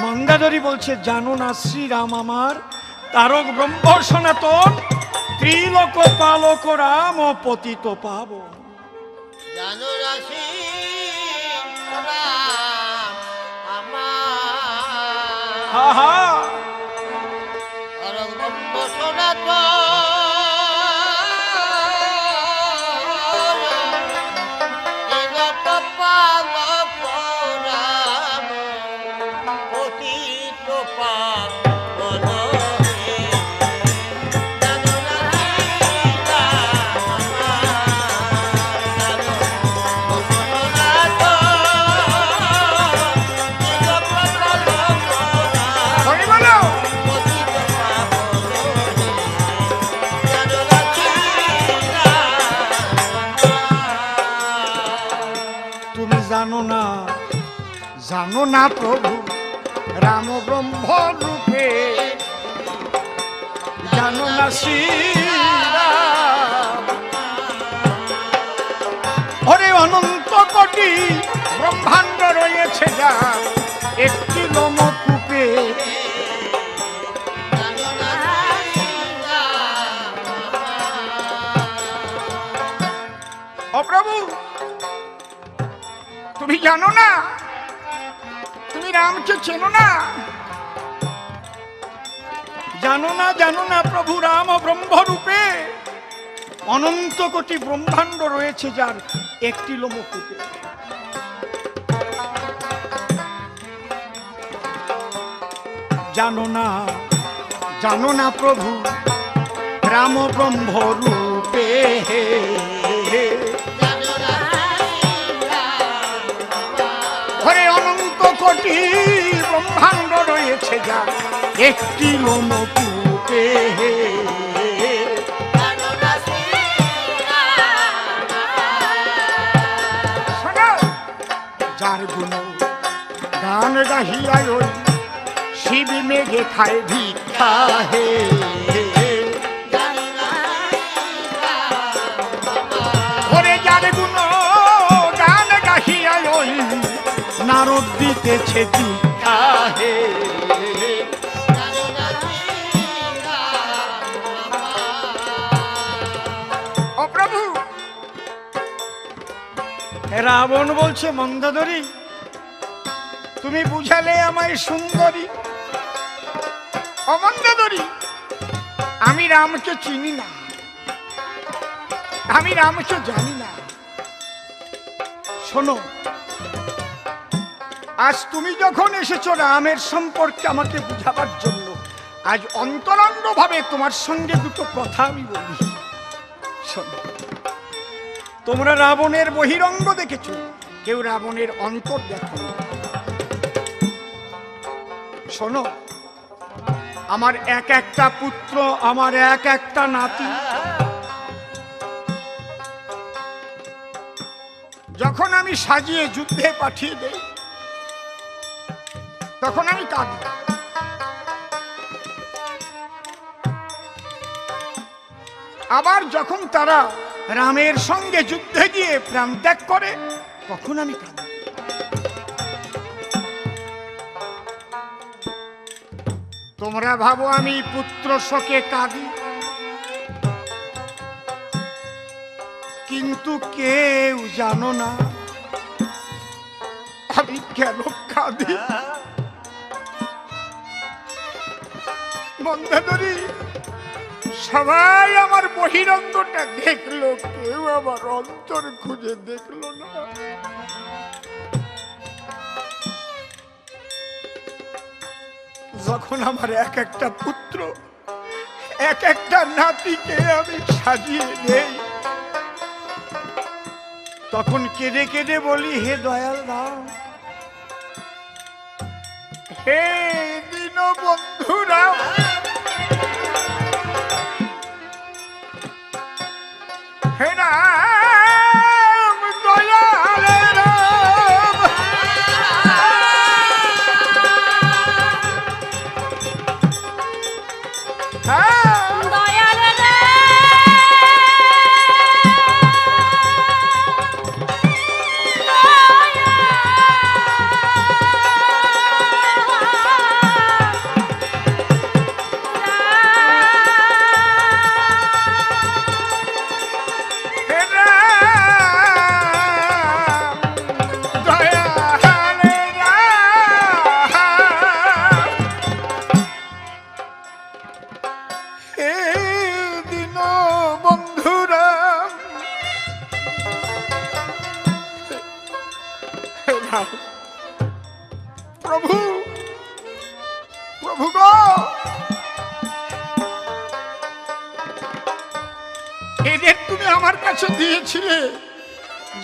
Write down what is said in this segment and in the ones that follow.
মন্দাদরি বলছে জানো না শ্রীরাম আমার? তারক ব্রহ্ম সনাতন ত্রিলোক পালক রাম পতিত পাব জানো রাম আমার? জানো না জানো না প্রভু রাম ব্রহ্ম রূপে। জানো না শ্রীরাম। হরে অনন্ত কোটি ব্রহ্মাণ্ড রয়েছে যা একটি লোমকূপে। ও প্রভু তুমি জানো না? তুমি রামকে চেনো না? জানো না জানো না প্রভু রাম ব্রহ্মরূপে অনন্ত কোটি ব্রহ্মাণ্ড রয়েছে যার একটি লোমকূপে। জানো না জানো না প্রভু রাম ব্রহ্ম কোটি ব্রহ্মাণ্ড রয়েছে যা একটি লোমকূপে যার গুণ গান গাহিয়ায় ওই শিব মেঘে খায় ভিক্ষা হে। দিতেছে দীক্ষা হে। প্রভু। রাবণ বলছে মন্দাদরি তুমি বুঝালে আমায় সুন্দরী। অমন্দাদরি আমি রামকে চিনি না। আমি রামকে জানি না। শোনো আজ তুমি যখন এসেছ রামের সম্পর্কে আমাকে বুঝাবার জন্য, আজ অন্তরঙ্গ ভাবে তোমার সঙ্গে দুটো কথা আমি বলি। শোনো, তোমরা রাবণের বহিরঙ্গ দেখেছ, কেউ রাবণের অন্তর দেখো শোনো, আমার এক একটা পুত্র, আমার এক একটা নাতি। যখন আমি সাজিয়ে যুদ্ধে পাঠিয়ে দেই তখন আমি কাঁদি আবার যখন তারা রামের সঙ্গে যুদ্ধে গিয়ে প্রাণ ত্যাগ করে, তখন আমি কাঁদি তোমরা ভাবো আমি পুত্র শোকে কাঁদি। কিন্তু কেউ জানো না, আমি কেন কাঁদি? মন্দাদরি সবাই আমার বহিরঙ্গটা দেখল, কেউ আমার অন্তর খুঁজে দেখল না। যখন আমার এক একটা পুত্র, এক একটা নাতিকে আমি সাজিয়ে দেই, তখন কেঁদে কেঁদে বলি, হে দয়াল রাম, হে দীন প্রভু প্রভু গো। এদের তুমি আমার কাছে দিয়েছিলে।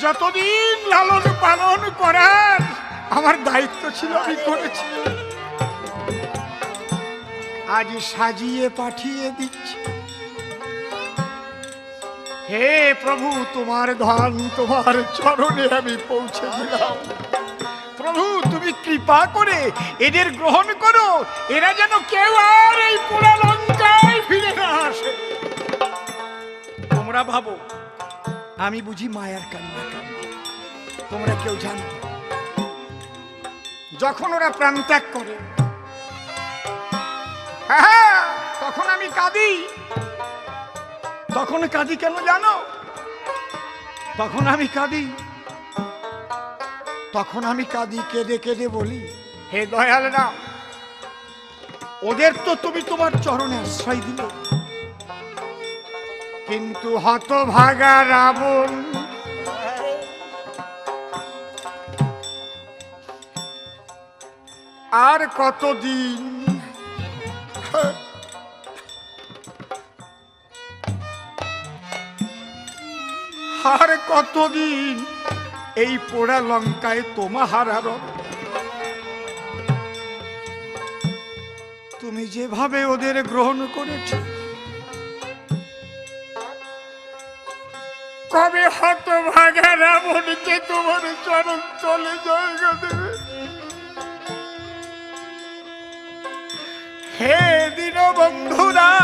যতদিন লালন পালন করার আমার দায়িত্ব ছিল, আমি করেছি। আজ সাজিয়ে পাঠিয়ে দিচ্ছি। হে প্রভু, তোমার ধন, তোমার চরণে আমি পৌঁছে দিলাম। প্রভু, তুমি কৃপা করে এদের গ্রহণ করো। এরা যেন কেউ আর এই পোড়া লঙ্কায় ফিরে না আসে। তোমরা ভাবো, আমি বুঝি মায়ার কান্না কান্না। তোমরা কেউ জানো? যখন ওরা প্রাণ ত্যাগ করে হ্যাঁ তখন আমি কাঁদি। তখন কাঁদি কেন জানো? তখন আমি কাঁদি। তখন আমি কাঁদি, কেঁদে কেঁদে বলি, হে দয়াল না ওদের তো তুমি তোমার চরণে আশ্রয় দিলে। কিন্তু হতভাগা রাবণ, আর কতদিন আর কতদিন? এই পোড়া লঙ্কায় তোমা হারার তুমি যেভাবে ওদের গ্রহণ করেছ। কবে হত ভাগা রাবণকে তোমার চরণ চলে জায়গা দেবে? হে দিন বন্ধুরা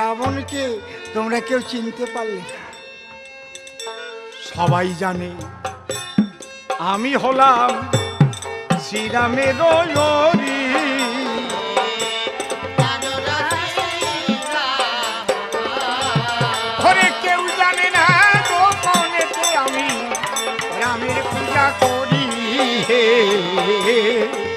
রাবণকে তোমরা কেউ চিনতে পারলে সবাই জানে, আমি হলাম শ্রীরামের রাম ঘরে কেউ জানে না করি। জানো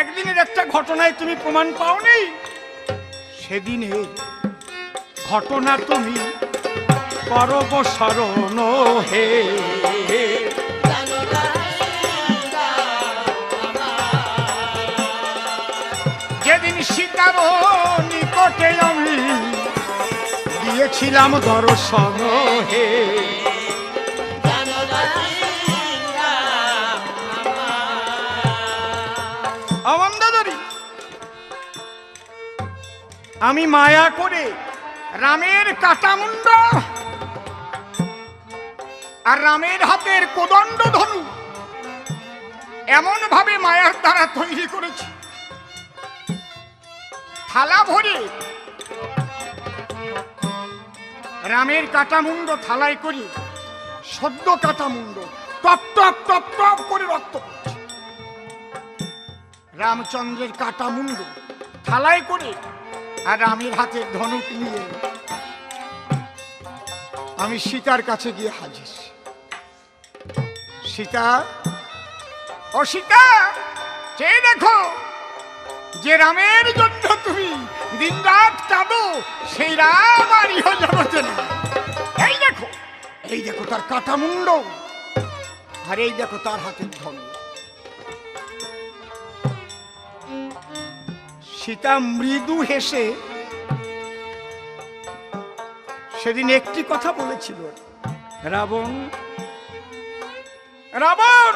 একদিনের একটা ঘটনায় তুমি প্রমাণ পাওনি? সেদিনে ঘটনা তুমি করব স্মরণ হে। যেদিন সীতার নিকটে আমি দিয়েছিলাম দর্শন হে। আমি মায়া করে রামের কাটামুন্ড আর রামের হাতের কোদণ্ড ধনু এমন ভাবে মায়ার দ্বারা তৈরি করেছি। থালা ভরে রামের কাটামুন্ড থালায় করি সদ্য কাটামুন্ড টপ টপ টপ টপ করে রক্ত রামচন্দ্রের কাটা মুন্ড থালায় করে আর রামের হাতে ধনুক নিয়ে আমি সীতার কাছে গিয়ে হাজির সীতা, ও সীতা, চেয়ে দেখো যে রামের জন্য তুমি দিন রাত কাঁদো, সেই রাম আর ইহ জগতে। এই দেখো এই দেখো তার কাটা মুন্ড আর এই দেখো তার হাতের ধনুক সীতা মৃদু হেসে সেদিন একটি কথা বলেছিল, রাবণ রাবণ,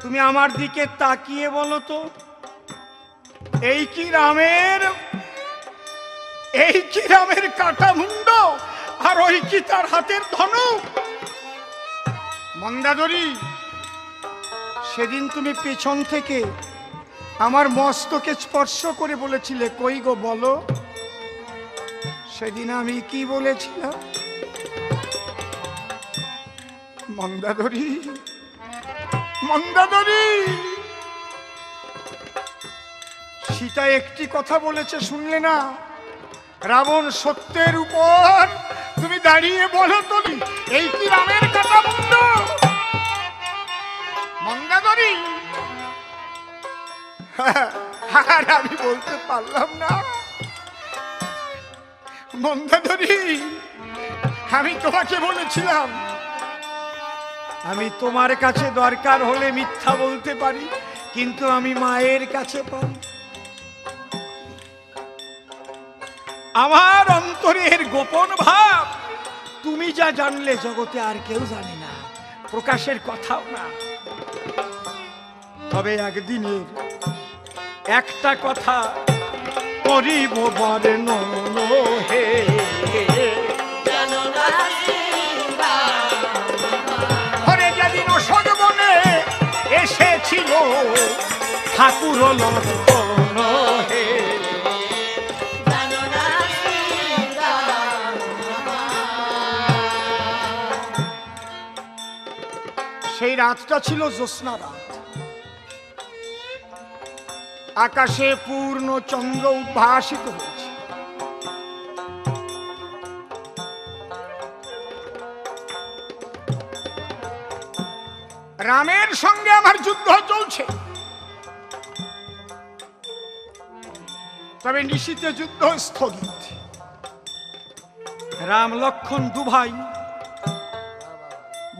তুমি আমার দিকে তাকিয়ে বলো তো, এই কি রামের, এই কি রামের কাটা মুন্ড আর ওই কি তার হাতের ধনুক মন্দাদরি সেদিন তুমি পেছন থেকে আমার মস্তকে স্পর্শ করে বলেছিলে, কই গো বলো? সেদিন আমি কি বলেছিলাম? মন্দাদরি মন্দাদরি! সীতা একটি কথা বলেছে, শুনলে না? রাবণ সত্যের উপর, তুমি দাঁড়িয়ে বলো তুমি এই কি রামের কথা বন্ধ মন্দাদরি! আর আমি বলতে পারলাম না। আমি তোমাকে বলেছিলাম, আমি তোমার কাছে দরকার হলে মিথ্যা বলতে পারি, কিন্তু আমি মায়ের কাছে পারি আমার অন্তরের গোপন ভাব, তুমি যা জানলে জগতে আর কেউ জানে না, প্রকাশের কথাও না। তবে একদিনের একটা কথা করিব বর্ণ হে ঘরে যেদিন অশোক বনে এসেছিল ঠাকুর লক্ষণ সেই রাতটা ছিল জ্যোৎস্না রাত। আকাশে পূর্ণ চন্দ্র উদ্ভাসিত হয়েছে। রামের সঙ্গে আমার যুদ্ধ চলছে। তবে নিশীতে যুদ্ধ স্থগিত। রাম লক্ষণ দুভাই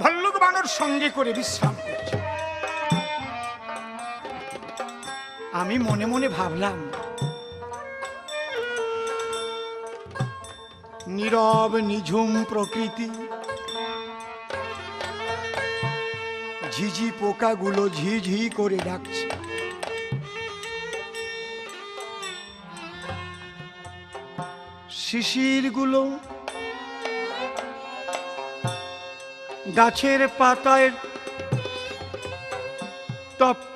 ভল্লুক বানর সঙ্গে করে বিশ্রাম। আমি মনে মনে ভাবলাম, নীরব নিঝুম প্রকৃতি, ঝিঝি পোকাগুলো ঝিঝি করে ডাকছে। শিশিরগুলো গাছের পাতায়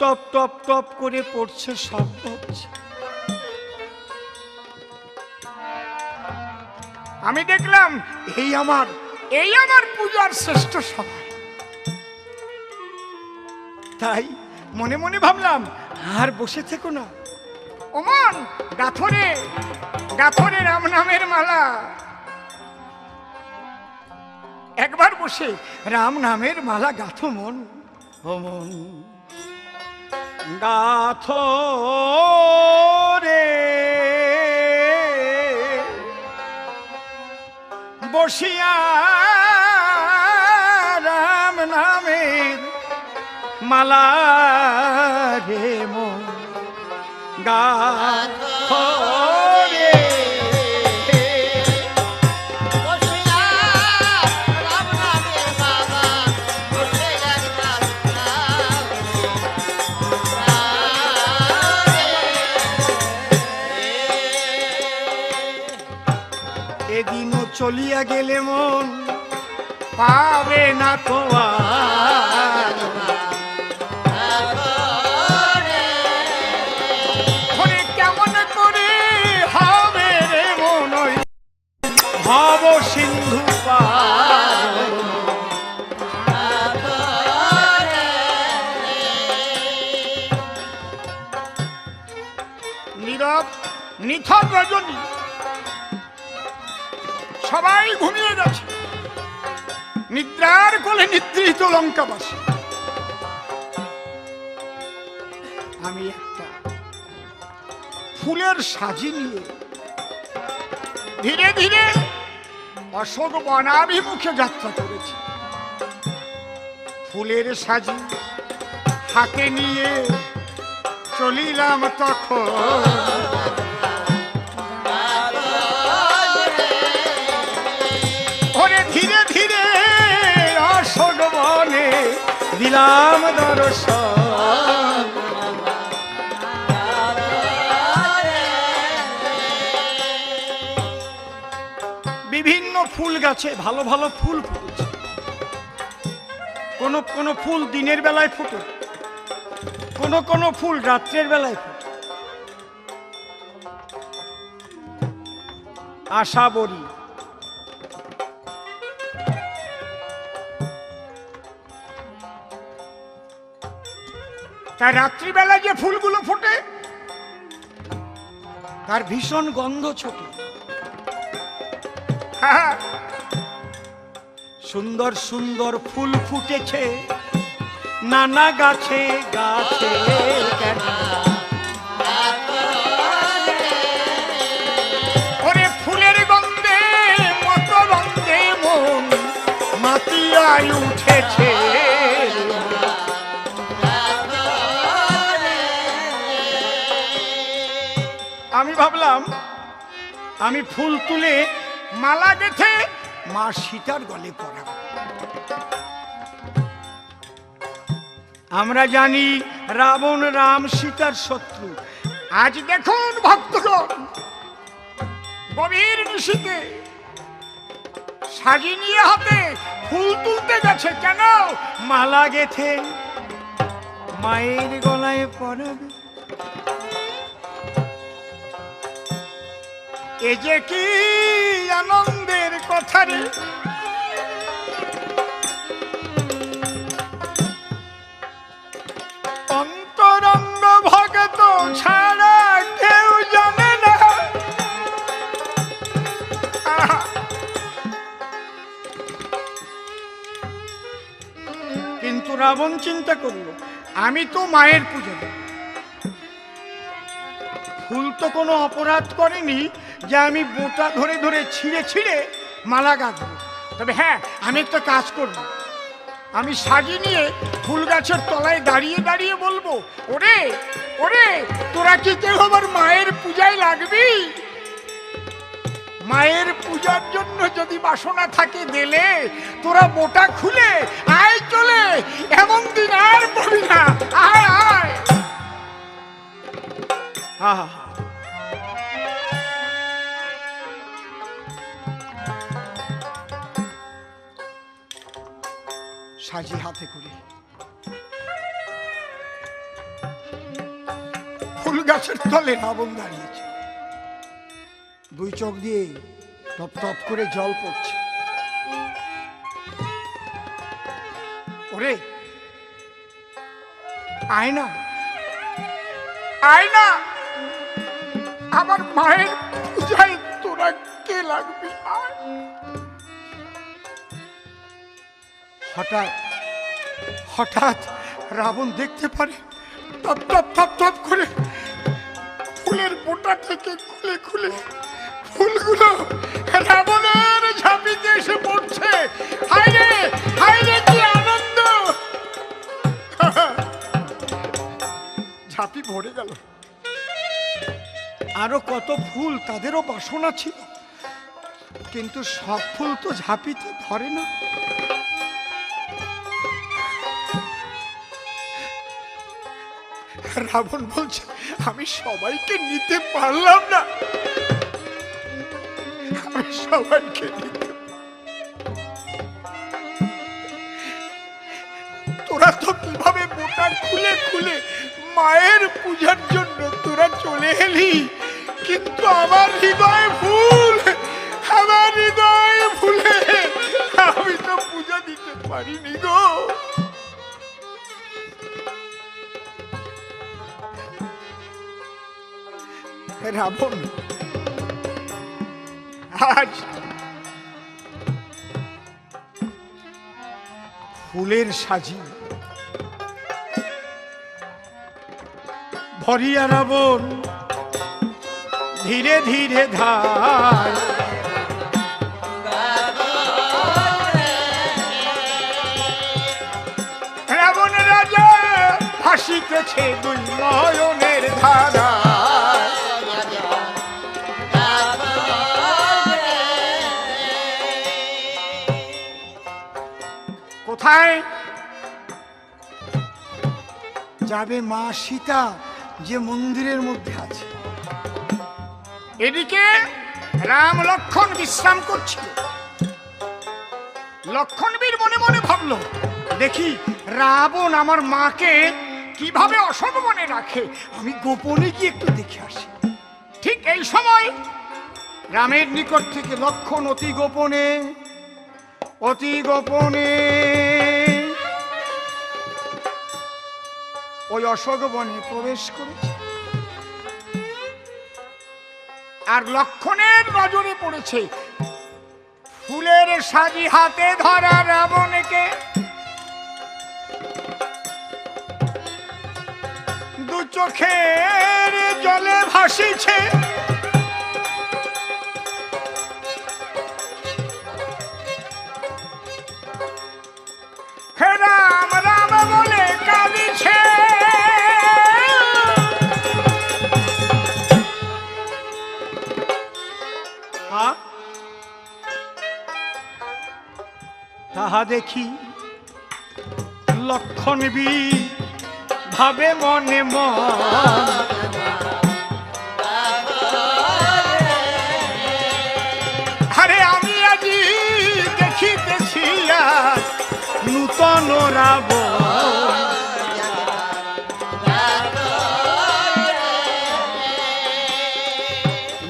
টপ টপ টপ করে পড়ছে শব্দ আমি দেখলাম এই আমার এই আমার পূজার শ্রেষ্ঠ সময়। তাই মনে মনে ভাবলাম, আর বসে থেকো না। ওমন, গাথরে গাথরে রাম নামের মালা। একবার বসে রাম নামের মালা গাথো মন, ও মন। গাথো রে বসিয়া রাম নামের মালা রে মো গাথো চলিয়া গেলে মন পাবে না তো আর কেমন করে হবে মন ওই সিন্ধু নীরব, নিথর রজনী সবাই ঘুমিয়ে গেছে নিদ্রার কোলে নিদ্রিত লঙ্কাবাসী। আমি একটা ফুলের সাজি নিয়ে ধীরে ধীরে অশোক বনাভিমুখে যাত্রা করেছি। ফুলের সাজি হাতে নিয়ে চলিলাম তখন। দিলাম দর্শন বিভিন্ন ফুল গাছে, ভালো ভালো ফুল ফুটেছে। কোন কোন ফুল দিনের বেলায় ফুটে, কোন কোন ফুল রাত্রের বেলায় ফুটে। আশা বরি তাই রাত্রিবেলা যে ফুলগুলো ফোটে, তার ভীষণ গন্ধ ছোটে। সুন্দর সুন্দর ফুল ফুটেছে, নানা গাছে গাছে কেন? আমি ভাবলাম, আমি ফুল তুলে মালা গেথে মা সীতার গলে পরাবো আমরা জানি রাবণ রাম সীতার শত্রু। আজ দেখুন ভক্তগণ, গভীর নিশীতে সাজি নিয়ে হাতে ফুল তুলতে গেছে। কেন? মালা গেথে মায়ের গলায় পরাবে এ যে কি আনন্দের কথা রে? অন্তরঙ্গ ভগত ছাড়া কেউ জানে না। কিন্তু রাবণ চিন্তা করল, আমি তো মায়ের পুজো। ফুল তো কোনো অপরাধ করেনি যে আমি বোটা ধরে ধরে ছিঁড়ে ছিঁড়ে মালা গাঁথবো তবে হ্যাঁ আমি একটা কাজ করব। আমি সাজি নিয়ে ফুল গাছের তলায় দাঁড়িয়ে দাঁড়িয়ে বলব, ওরে ওরে, তোরা কি কেউ আমার মায়ের পূজায় লাগবি? মায়ের পূজার জন্য যদি বাসনা থাকে দিলে, তোরা মোটা খুলে আয় চলে, এমন দিন আর পাবি না। আয় আয়। আহা সাজি হাতে করে। ফুল গাছের তলে রাবণ দাঁড়িয়েছে। দুই চোখ দিয়ে টপ টপ করে জল পড়ছে। ওরে আয় না আয় না আমার মায়ের পূজায় তোরা কে লাগবি? আয়। হঠাৎ হঠাৎ রাবণ দেখতে পারে, টপ টপ টপ টপ করে ফুলের বোটা থেকে খুলে খুলে ফুলগুলো রাবণের ঝাঁপিতে এসে পড়ছে। হায়রে হায়রে, কি আনন্দ! ঝাঁপি ভরে গেল। আরও কত ফুল তাদেরও বাসনা ছিল। কিন্তু সব ফুল তো ঝাঁপিতে ধরে না। রাবণ বলছে, আমি সবাইকে নিতে পারলাম না। আমি সবাইকে তোরা তো কীভাবে বোটা খুলে খুলে মায়ের পূজার জন্য তোরা চলে এলি? কিন্তু আমার হৃদয় ভুল, আমার হৃদয় ভুলে আমি তো পূজা দিতে পারিনি গো। রাবণ। আজ ফুলের সাজি। ভরিয়া রাবণ, ধীরে ধীরে ধার রাবণ রাজা হাসিতেছে দুই নয়নের ধারা। কোথায়? যাবে মা সীতা যে মন্দিরের মধ্যে আছে। এদিকে রাম লক্ষণ বিশ্রাম করছিল লক্ষণবীর মনে মনে ভাবলো দেখি রাবণ আমার মাকে কীভাবে অসম্মানে রাখে আমি গোপনে গিয়ে একটু দেখে আসি। ঠিক এই সময় রামের নিকট থেকে লক্ষণ অতি গোপনে অতি গোপনে। ওই অশোক বনে প্রবেশ করেছে আর লক্ষণের নজরে পড়েছে ফুলের সাজি হাতে ধরা রাবণকে। দু চোখের জলে ভাসিছে দেখি। লক্ষণ বি ভাবে মনে মন। নূতন রাবণ।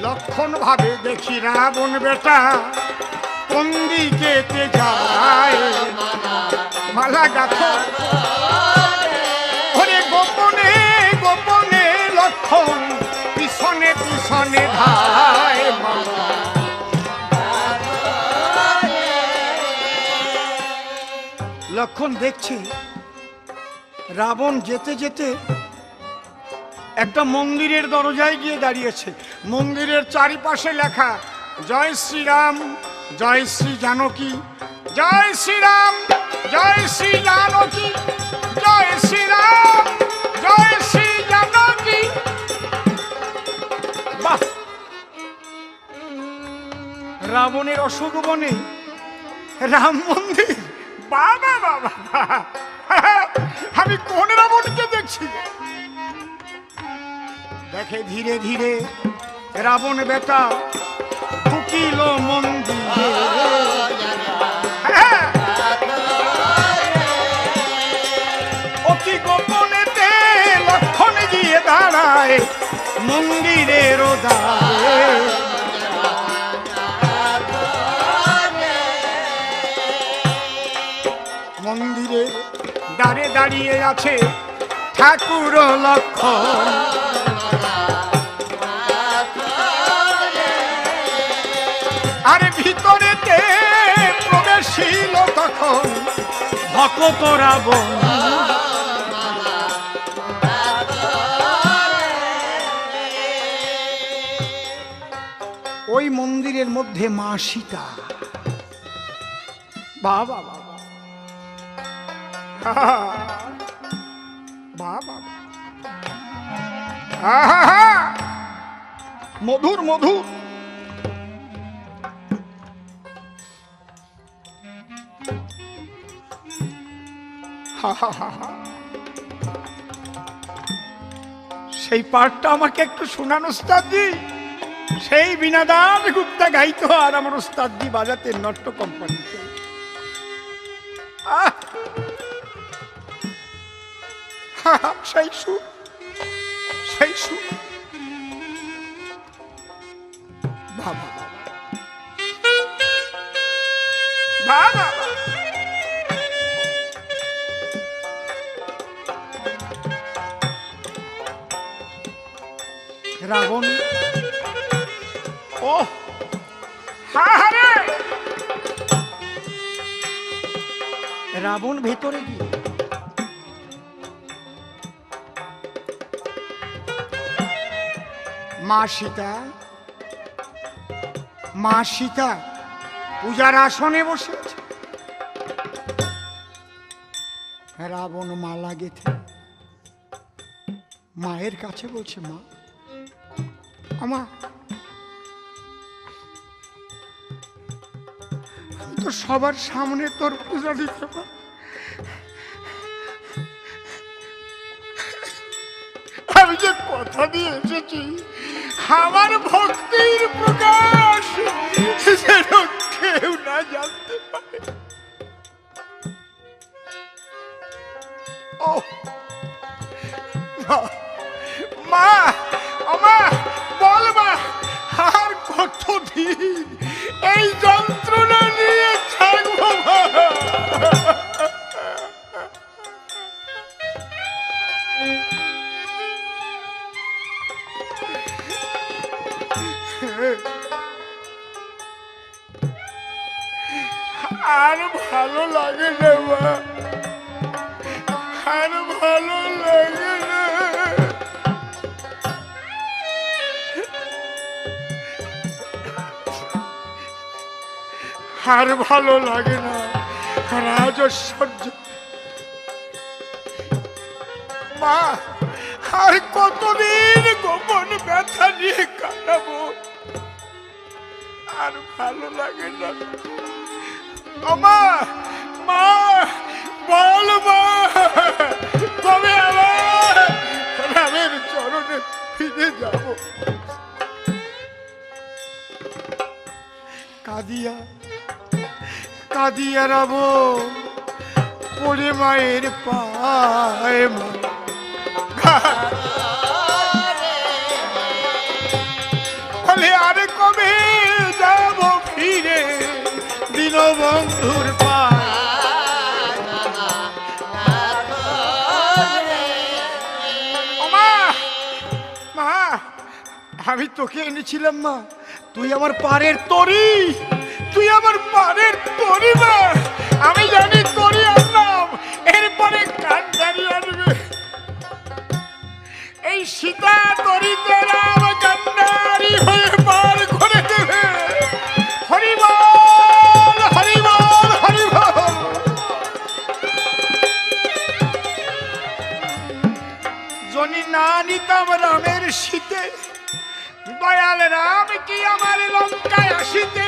লক্ষণ ভাবে দেখি রাবণ বেটা। যায়। মালা গোপনে গোপনে লক্ষণ, পিছনে পিছনে লক্ষণ দেখছে, রাবণ যেতে যেতে একটা মন্দিরের দরজায় গিয়ে দাঁড়িয়েছে। মন্দিরের চারিপাশে লেখা, জয় শ্রীরাম। জয় শ্রী জানকী, জয় শ্রীরাম জয় শ্রী জানকী, জয় শ্রীরাম জয় শ্রী জানকী। বাহ! রাবণের অশোক বনে রাম মন্দির। বাবা বাবা আমি কোন রাবণকে দেখছি? দেখে ধীরে ধীরে রাবণ বেটা ঢুকিল মন্দিরে। অতি লক্ষণ গিয়ে দাঁড়ায় মন্দিরের মন্দিরে দাঁড়ে দাঁড়িয়ে আছে ঠাকুর লক্ষণ ভিতরেতে প্রবেশিল তখন। ভকত রাবণ ওই মন্দিরের মধ্যে মা সীতা। বাবা বাবা বাবা। মধুর মধুর। সেই পাঠটা আমাকে একটু শোনান ওস্তাদি সেই বিনাদান গুপ্তা গাইতো আর আমার ওস্তাদি বাজাতে নট্য কোম্পানিতে। সেই বাবা বাবা রাবণ ও! রাবণ ভেতরে গিয়ে। মা সীতা মা সীতা পূজার আসনে বসেছে। রাবণ মালা গেথে মায়ের কাছে বলছে মা আমা আমি তো সবার সামনে তোর পূজা দিতে পার কথা দিয়ে এসেছি, আমার ভক্তির প্রকাশ কেউ না জানতে আর ভালো লাগে না। রাজস্বর্য মা, আর কতদিন গোপন ব্যথা নিয়ে কাটাবো? আর ভালো লাগে না। আমা মা বল মা, কবে আবার রামের চরণে ফিরে যাব। কাদিয়া কাদিয়া রাব, পড়ে মায়ের পায়ে বলে, আরে কবে যাব ফিরে দীনবন্ধুর পায়ে? ও মা মা, আমি তোকে এনেছিলাম মা, তুই আমার পারের তরি। তুই আমার তরি মা আমি জানি তরি আনলাম এরপরে কান্দারি আনবে এই সীতা তরিতে রামের শীতে, দয়াল রাম কি আমার লঙ্কায় আসিতে?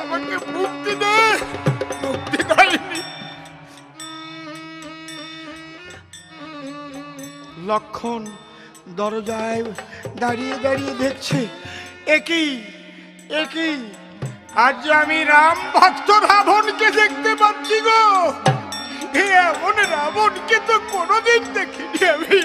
আমাকে মুক্তি দে। মুক্তি লক্ষণ দরজায় দাঁড়িয়ে দাঁড়িয়ে দেখছে, একই একই। আজ আমি রাম ভক্ত রাবণকে দেখতে পাচ্ছি গো। এমন রাবণকে তো কোনোদিন দেখিনি আমি।